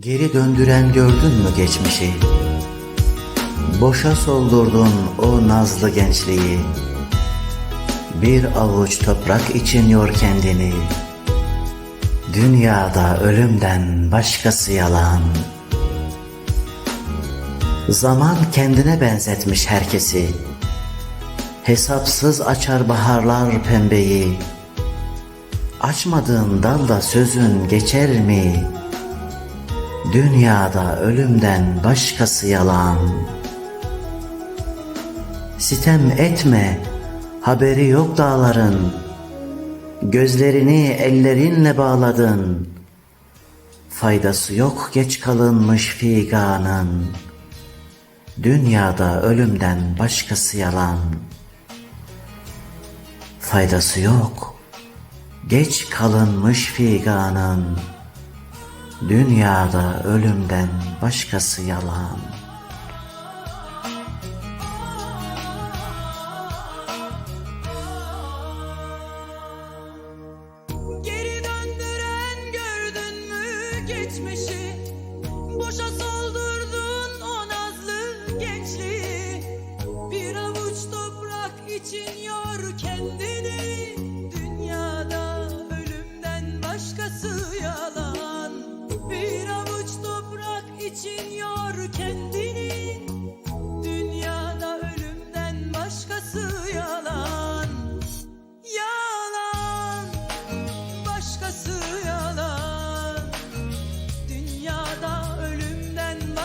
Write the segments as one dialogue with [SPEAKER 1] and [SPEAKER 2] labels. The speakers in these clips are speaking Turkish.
[SPEAKER 1] Geri döndüren gördün mü geçmişi? Boşa soldurdun o nazlı gençliği. Bir avuç toprak için yor kendini. Dünyada ölümden başkası yalan. Zaman kendine benzetmiş herkesi. Hesapsız açar baharlar pembeyi. Açmadığın dalda sözün geçer mi? Dünyada ölümden başkası yalan. Sitem etme, haberi yok dağların. Gözlerini ellerinle bağladın. Faydası yok geç kalınmış figanın. Dünyada ölümden başkası yalan. Faydası yok. Geç kalınmış figanın. Dünyada ölümden başkası yalan.
[SPEAKER 2] Geri döndüren gördün mü geçmişi? Boşa soldurdun o nazlı gençliği. Bir avuç toprak için yor kendini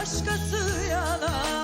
[SPEAKER 2] başkası yalan.